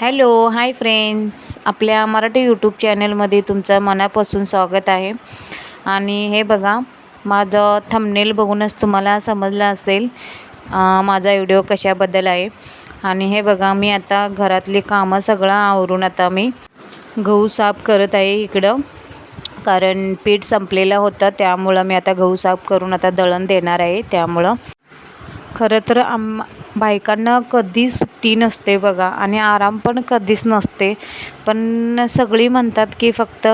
Hello hi friends. आपल्या Marathi YouTube चॅनलमध्ये तुमचं मनापासून स्वागत आहे. आणि हे बघा माझं थंबनेल बघूनच तुम्हाला समजलं असेल माझा व्हिडिओ कशाबद्दल आहे. आणि हे बघा मी आता घरातली कामं सगळं आवरून आता मी गहू साफ करत आहे इकडं. कारण पीठ संपलेलं होतं त्यामुळं मी आता गहू साफ करून आता दळण देणार आहे त्यामुळं. खरं तर आम बायकांना कधी सुट्टी नसते बघा आणि आराम पण कधीच नसते. पण सगळी म्हणतात की फक्त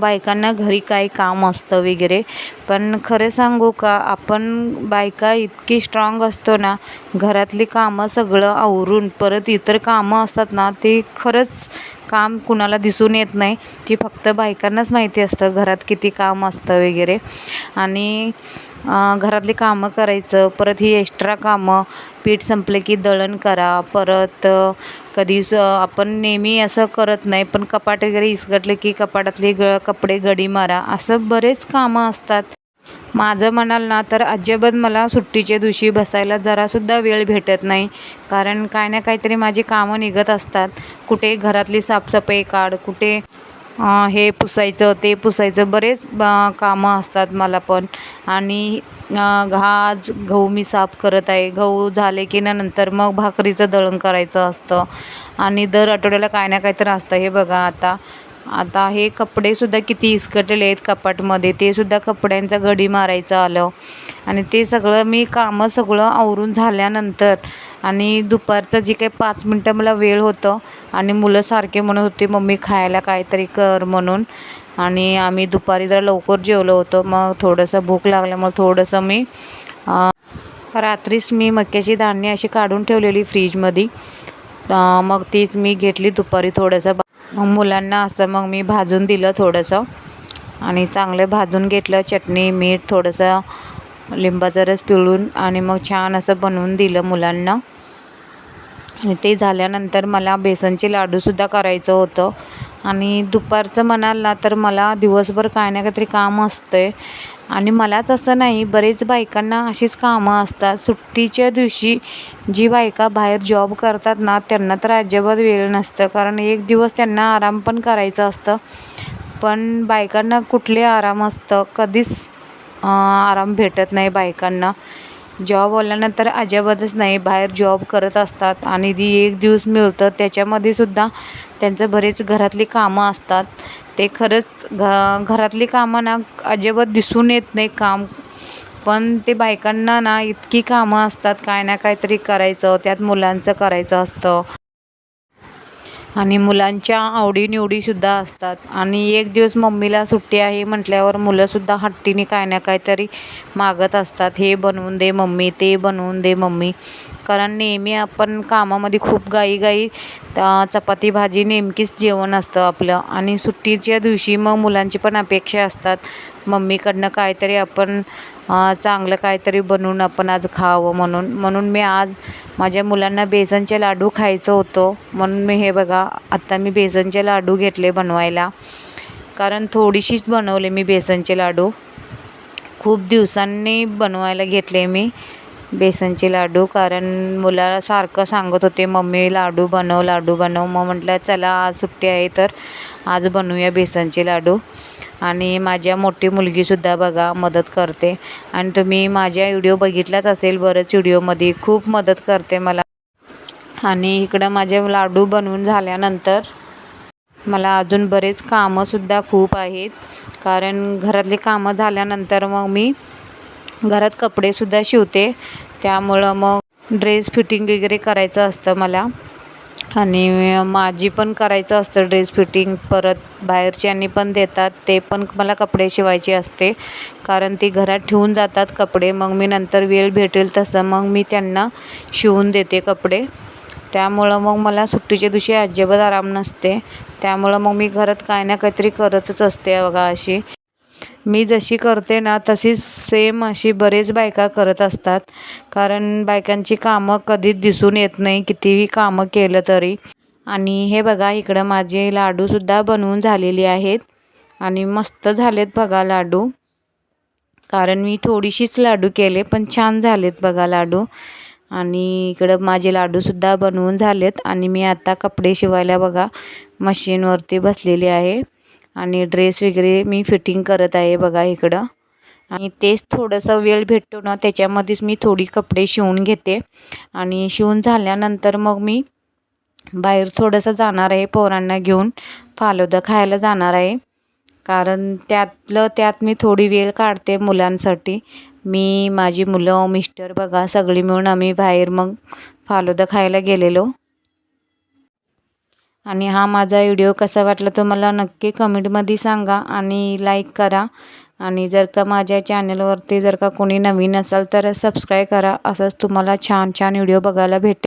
बायकांना घरी काही काम असतं वगैरे. पण खरं सांगू का आपण बायका इतकी स्ट्रॉंग असतो ना घरातली कामं सगळं आवरून परत इतर कामं असतात ना ते खरंच काम कुणाला दिसून येत नाही. ती फक्त बायकांनाच माहिती असतं घरात किती काम असतं वगैरे. आणि घरातली कामं करायचं परत ही एक्स्ट्रा कामं पीठ संपले की दळण करा परत कधीच कधी स आपण नेहमी असं करत नाही पण कपाट वगैरे इसगटले की कपाटातले ग कपडे गडी मारा असं बरेच कामं असतात. माझं म्हणाल ना तर अजिबात मला सुट्टीच्या दिवशी बसायला जरासुद्धा वेळ भेटत नाही कारण काय ना काहीतरी माझी कामं निघत असतात. कुठे घरातली साफसफाई काढ कुठे हे पुसायचं ते पुसायचं बरेच कामं असतात मला पण. आणि अं, आज गहू मी साफ करत आहे. गहू झाले की ना नंतर मग भाकरीचं दळण करायचं असतं. आणि दर आठवड्याला काय ना काहीतरी असतं हे बघा आता. आता हे कपडेसुद्धा किती इसकटलेले आहेत कपाटमध्ये. ते सुद्धा कपड्यांचा घडी मारायचं आलं. आणि ते सगळं मी कामं सगळं आवरून झाल्यानंतर आणि दुपारचं जे काही पाच मिनटं मला वेळ होतं आणि मुलं सारखे म्हणत होते मम्मी खायला काहीतरी कर म्हणून. आणि आम्ही दुपारी जरा लवकर जेवलो होतो. मग थोडंसं भूक लागल्यामुळे थोडंसं मी रात्रीच मी मक्याची धान्य अशी काढून ठेवलेली फ्रीजमध्ये. मग तीच मी घेतली दुपारी थोडंसं मग मुलांना असं मग मी भाजून दिलं थोडंसं. आणि चांगलं भाजून घेतलं चटणी मीठ थोडंसं लिंबाचा रस पिळून आणि मग छान असं बनवून दिलं मुलांना. आणि ते झाल्यानंतर मला बेसनचे लाडूसुद्धा करायचं होतं. आणि दुपारचं म्हणाल ना तर मला दिवसभर काय ना काहीतरी काम असतं आणि मलाच असं नाही बरेच बायकांना अशीच कामं असतात. सुट्टीच्या दिवशी जी बायका बाहेर जॉब करतात ना त्यांना तर अजिबात वेळ नसतं. कारण एक दिवस त्यांना आराम पण करायचं असतं. पण बायकांना कुठले आराम असतं? कधीच आराम भेटत नाही बायकांना. जॉब आल्यानंतर अजिबातच नाही. बाहेर जॉब करत असतात आणि ती एक दिवस मिळतं. त्याच्यामध्ये सुद्धा त्यांचं बरेच घरातली कामं असतात. ते खरंच घ घरातली कामं ना अजिबात दिसून येत नाही काम. पण ते बायकांना ना इतकी कामं असतात. काय ना काहीतरी करायचं त्यात मुलांचं करायचं असतं. आणि मुलांच्या आवडीनिवडीसुद्धा असतात. आणि एक दिवस मम्मीला सुट्टी आहे म्हटल्यावर मुलंसुद्धा हट्टीने काय ना काहीतरी मागत असतात. हे बनवून दे मम्मी ते बनवून दे मम्मी. कारण नेहमी आपण कामामध्ये खूप गाई गाई चपाती भाजी नेमकीच जेवण असतं आपलं. आणि सुट्टीच्या दिवशी मग मुलांची पण अपेक्षा असतात. मम्मीकडनं काहीतरी आपण चांगलं काहीतरी बनवून आपण आज खावं म्हणून. म्हणून मी आज माझ्या मुलांना बेसनचे लाडू खायचं होतं. म्हणून मी हे बघा आत्ता मी बेसनचे लाडू घेतले बनवायला. कारण थोडीशीच बनवले मी बेसनचे लाडू. खूप दिवसांनी बनवायला घेतले मी. बेसनचे लाडू कारण मुलाला सारखं सांगत होते मम्मी लाडू बनव लाडू बनव. मग म्हटलं चला आज सुट्टी आहे तर आज बनवूया बेसनचे लाडू. आणि माझ्या मोठी मुलगीसुद्धा बघा मदत करते. आणि तुम्ही माझ्या व्हिडिओ बघितलाच असेल बरंच व्हिडिओमध्ये खूप मदत करते मला. आणि इकडं माझे लाडू बनवून झाल्यानंतर मला अजून बरेच कामंसुद्धा खूप आहेत. कारण घरातली कामं झाल्यानंतर मग मी घरात कपडेसुद्धा शिवते. त्यामुळं मग ड्रेस फिटिंग वगैरे करायचं असतं मला. आणि माझी पण करायचं असतं ड्रेस फिटिंग. परत बाहेरच्यांनी पण देतात. ते पण मला कपडे शिवायचे असते. कारण ती घरात ठेवून जातात कपडे. मग मी नंतर वेळ भेटेल तसं मग मी त्यांना शिवून देते कपडे. त्यामुळं मग मला सुट्टीच्या दिवशी अजिबात आराम नसते. त्यामुळं मग मी घरात काय ना काहीतरी करतच असते बघा अशी. मी जशी करते ना तशीच सेम अशी बरेच बायका करत असतात. कारण बायकांची कामं कधीच दिसून येत नाही कितीही कामं केलं तरी. आणि हे बघा इकडं माझे लाडूसुद्धा बनवून झालेली आहेत. आणि मस्त झालेत बघा लाडू. कारण मी थोडीशीच लाडू केले पण छान झालेत बघा लाडू. आणि इकडं माझे लाडूसुद्धा बनवून झालेत. आणि मी आता कपडे शिवायला बघा मशीनवरती बसलेली आहे. आणि ड्रेस वगैरे मी फिटिंग करत आहे बघा इकडं. आणि तेच थोडंसं वेळ भेटतो ना त्याच्यामध्येच मी थोडी कपडे शिवून घेते. आणि शिवून झाल्यानंतर मग मी बाहेर थोडंसं जाणार आहे पोरांना घेऊन. फालोदा खायला जाणार आहे. कारण त्यातलं त्यात मी थोडी वेळ काढते मुलांसाठी. मी माझी मुलं मिस्टर बघा सगळी मिळून आम्ही बाहेर मग फालोदा खायला गेलेलो. आणि हा माझा व्हिडिओ कसा वाटला तो मला नक्की कमेंटमध्ये सांगा आणि लाईक करा. आणि जर का माझ्या चॅनलवरती जर का कोणी नवीन असाल तर सबस्क्राईब करा. असंच तुम्हाला छान छान व्हिडिओ बघायला भेटेल.